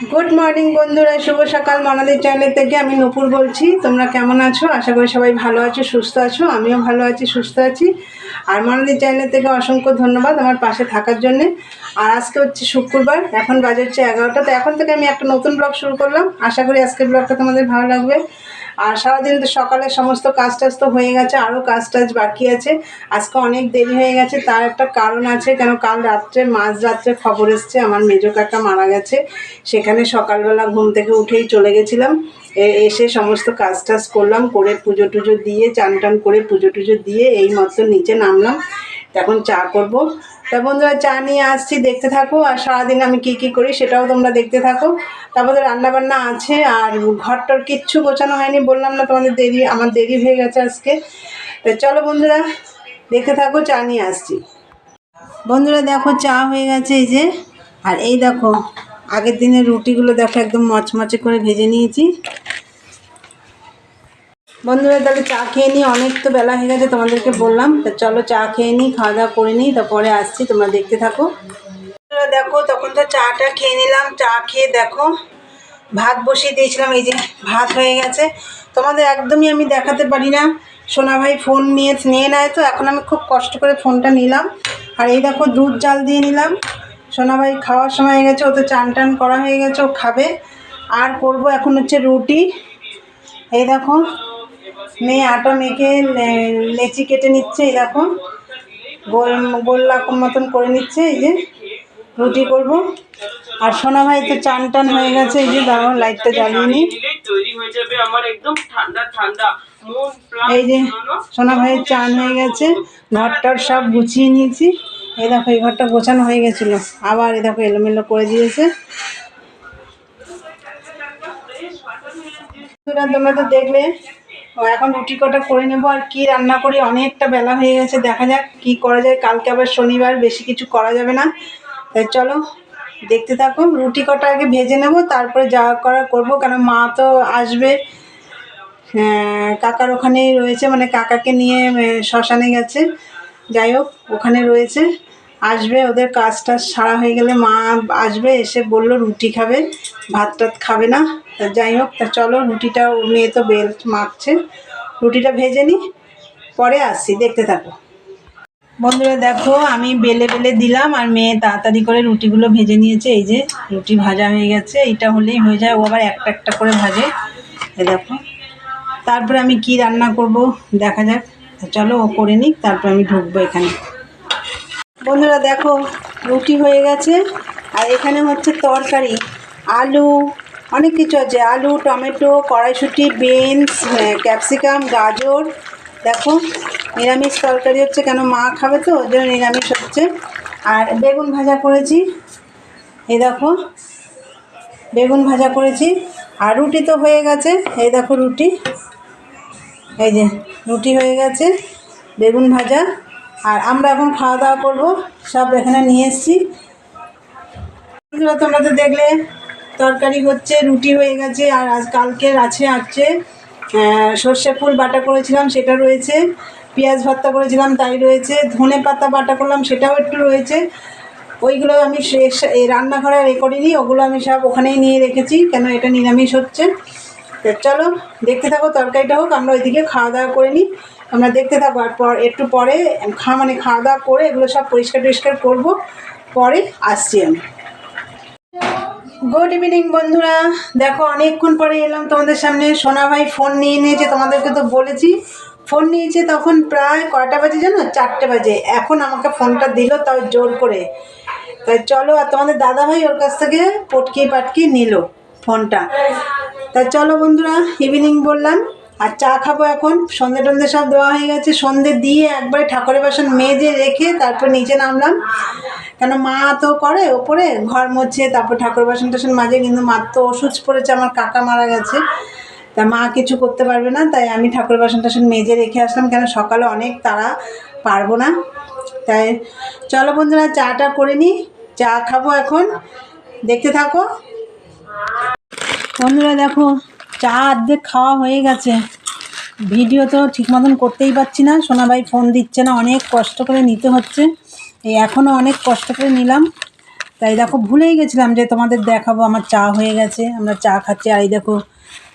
Good morning বন্ধুরা। শুভ সকাল মনাদের channel থেকে আমি নূপুর বলছি। তোমরা কেমন আছো? আশা করি সবাই ভালো আছো, সুস্থ আছো। আমিও ভালো আছি, সুস্থ আছি। আর মনাদের চ্যানেল থেকে অসংখ্য ধন্যবাদ আমার পাশে থাকার জন্যে। আর আজকে হচ্ছে শুক্রবার, এখন বাজে হচ্ছে এগারোটা। তো এখন থেকে আমি একটা নতুন ব্লগ শুরু করলাম। আশা করি আজকের ব্লগটা তোমাদের ভালো লাগবে। আর সারাদিন তো সকালে সমস্ত কাজ টাজ তো হয়ে গেছে আরও কাজ টাজ বাকি আছে। আজকে অনেক দেরি হয়ে গেছে, তার একটা কারণ আছে, কেন কাল রাত্রে, মাঝ রাত্রে খবর এসছে, আমার মেজো কাকা মারা গেছে। সেখানে সকালবেলা ঘুম থেকে উঠেই চলে গেছিলাম এসে সমস্ত কাজ টাজ করলাম, করে পুজো টুজো দিয়ে, চান টান করে পুজো টুজো দিয়ে, এই মতো নিচে নামলাম। এখন চা করব। তা বন্ধুরা, চা নিয়ে আসছি, দেখতে থাকো, আর সারাদিন আমি কি কি করি সেটাও তোমরা দেখতে থাকো। তারপরে রান্না বান্না আছে, আর ঘরটার কিচ্ছু গোছানো হয়নি, বললাম না তোমাদের দেরি, আমার দেরি হয়ে গেছে আজকে। তো চলো বন্ধুরা, দেখতে থাকো, চা নিয়ে আসছি। বন্ধুরা, দেখো, চা হয়ে গেছে এই যে, আর এই দেখো, আগের দিনের রুটিগুলো দেখো একদম মচমচে করে ভেজে নিয়েছি। বন্ধুরা, তাহলে চা খেয়ে নিই অনেক তো বেলা হয়ে গেছে তোমাদেরকে বললাম। তা চলো চা খেয়ে নিই, খাওয়া দাওয়া করে নিই, তারপরে আসছি, তোমরা দেখতে থাকো। দেখো, তখন তো চাটা খেয়ে নিলাম, চা খেয়ে দেখো, ভাত বসিয়ে দিয়েছিলাম, এই যে ভাত হয়ে গেছে। তোমাদের একদমই আমি দেখাতে পারি না। সোনা ভাই ফোন নিয়ে নিয়ে নেয় তো, এখন আমি খুব কষ্ট করে ফোনটা নিলাম। আর এই দেখো, দুধ জাল দিয়ে নিলাম। সোনা ভাই খাওয়ার সময় হয়ে গেছে, ও তো চান টান করা হয়ে গেছে, ও খাবে। আর করব এখন হচ্ছে রুটি। এই দেখো মেয়ে আটা মেখে লেচি কেটে নিচ্ছে দেখো। গোল, গোল্লা মতন করে নিচ্ছে, এই যে রুটি করব। আর সোনা ভাই তো চান টান হয়ে গেছে, এই যে দাঁড়াও লাইটটা জ্বালিয়ে নিই। এই যে সোনা ভাইয়ের চান হয়ে গেছে, ঘরটার সব গুছিয়ে নিয়েছি। এই দেখো, এই ঘরটা গোছানো হয়ে গেছিল। আবার এই দেখো এলোমেলো করে দিয়েছে। তোমরা তো দেখলে এখন রুটি কটা করে নেব আর কি রান্না করি? অনেকটা বেলা হয়ে গেছে দেখা যাক কি করা যায়। কালকে আবার শনিবার বেশি কিছু করা যাবে না। তাই চলো দেখতে থাকো। রুটি কটা আগে ভেজে নেব তারপরে যা করা করব। কেন মা তো আসবে। হ্যাঁ, কাকার ওখানেই রয়েছে মানে কাকাকে নিয়ে শ্মশানে গেছে। যাই হোক ওখানে রয়েছে। আসবে, ওদের কাজ টাজ সারা হয়ে গেলে মা আসবে, এসে বলল রুটি খাবে ভাত টাত খাবে না। তা যাই হোক, তা চলো রুটিটা মেয়ে তো বেল মাখছে, রুটিটা ভেজে নিই পরে আসছি, দেখতে থাকো। বন্ধুরা দেখো, আমি বেলে বেলে দিলাম, আর মেয়ে তাড়াতাড়ি করে রুটিগুলো ভেজে নিয়েছে, এই যে রুটি ভাজা হয়ে গেছে, এইটা হলেই হয়ে যায়, ও আবার একটা একটা করে ভাজে এ দেখো। তারপরে আমি কি রান্না করব, দেখা যাক। চলো, ও করে নিক, তারপর আমি ঢুকবো এখানে। বন্ধুরা দেখো, রুটি হয়ে গেছে। আর এখানে হচ্ছে তরকারি, আলু, অনেক কিছু আছে। আলু, টমেটো, কড়াইশুঁটি, বিনস ক্যাপসিকাম, গাজর। দেখো, নিরামিষ তরকারি হচ্ছে কেন মা খাবে তো, ওই জন্য নিরামিষ হচ্ছে। আর বেগুন ভাজা করেছি। এই দেখো, বেগুন ভাজা করেছি। আর রুটি তো হয়ে গেছে। এই দেখো রুটি। এই যে, রুটি হয়ে গেছে, বেগুন ভাজা। আর আমরা এখন খাওয়া দাওয়া করব। সব এখানে নিয়ে এসেছি। তোমরা তো দেখলে, তরকারি হচ্ছে, রুটি হয়ে গেছে, আর আজ কালকের আছে আছে সর্ষে ফুল বাটা করেছিলাম, সেটা রয়েছে। পেঁয়াজ ভর্তা করেছিলাম, তাই রয়েছে। ধনে পাতা বাটা করলাম, সেটাও একটু রয়েছে। ওইগুলো আমি রান্নাঘরে এ করিনি, ওগুলো আমি সব ওখানেই নিয়ে রেখেছি, কেন এটা নিরামিষ হচ্ছে। তো চলো, দেখতে থাকো, তরকারিটা হোক, আমরা ওইদিকে খাওয়া দাওয়া করে নিই। আমরা দেখতে থাকো, আর পর, একটু পরে খা মানে খাওয়া দাওয়া করে এগুলো সব পরিষ্কার টরিষ্কার করব। পরে আসছি আমি। গুড ইভিনিং বন্ধুরা। দেখো, অনেকক্ষণ পরে এলাম তোমাদের সামনে। সোনা ভাই ফোন নিয়ে নিয়েছে, তোমাদেরকে তো বলেছি। ফোন নিয়েছে তখন প্রায় কয়টা বাজে জানো? চারটে বাজে। এখন আমাকে ফোনটা দিল, তাও জোর করে। তাই চলো, আর তোমাদের দাদা ভাই ওর কাছ থেকে পটকিয়ে পাটকিয়ে নিল ফোনটা তাই চলো বন্ধুরা ইভিনিং বললাম। আর চা খাব এখন। সন্ধে টন্ধে সব দেওয়া হয়ে গেছে। সন্ধে দিয়ে একবারে ঠাকুরের বাসন মেজে রেখে তারপর নিচে নামলাম। কেন মা তো করে ওপরে, ঘর মোছে, তারপর ঠাকুর বাসন টাসন মাঝে কিন্তু মার তো ওষুধ পড়েছে, আমার কাকা মারা গেছে। তা মা কিছু করতে পারবে না, তাই আমি ঠাকুর বাসন টাসন মেজে রেখে আসলাম, কেন সকালে অনেক তারা পারব না। তাই চলো বন্ধুরা, চাটা করে নিই চা খাব এখন। দেখতে থাকো। বন্ধুরা দেখো চা অর্ধেক খাওয়া হয়ে গেছে। ভিডিও তো ঠিক মতন করতেই পারছি না। সোনাবাই ফোন দিচ্ছে না অনেক কষ্ট করে নিতে হচ্ছে। এই এখনও অনেক কষ্ট করে নিলাম। তাই দেখো ভুলেই গেছিলাম যে তোমাদের দেখাবো আমার চা হয়ে গেছে। আমরা চা খাচ্ছি আর এই দেখো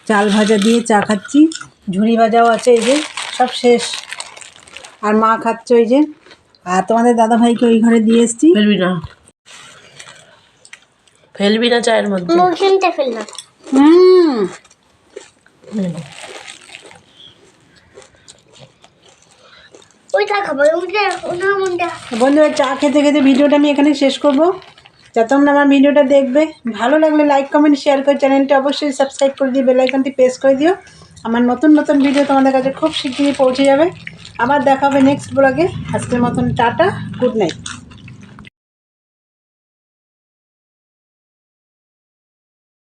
চাল ভাজা দিয়ে চা খাচ্ছি। ঝুড়ি ভাজাও আছে এই যে সব শেষ। আর মা খাচ্ছে ওই যে আর তোমাদের দাদা ভাইকে ওই ঘরে দিয়ে এসছি। ফেলবি না। ফেলবি না চায়ের মধ্যে? ফেললাম হুম। বন্ধুরা চা খেতে খেতে ভিডিওটা আমি এখানে শেষ করব। যা তোমরা আমার ভিডিওটা দেখবে। ভালো লাগলে লাইক কমেন্ট শেয়ার করে চ্যানেলটা অবশ্যই সাবস্ক্রাইব করে দিয়ে বেল আইকনটি প্রেস করে দিও। আমার নতুন নতুন ভিডিও তোমাদের কাছে খুব শিগগিরই পৌঁছে যাবে। আবার দেখা হবে নেক্সট ব্লগে আজকের মতন টাটা গুড নাইট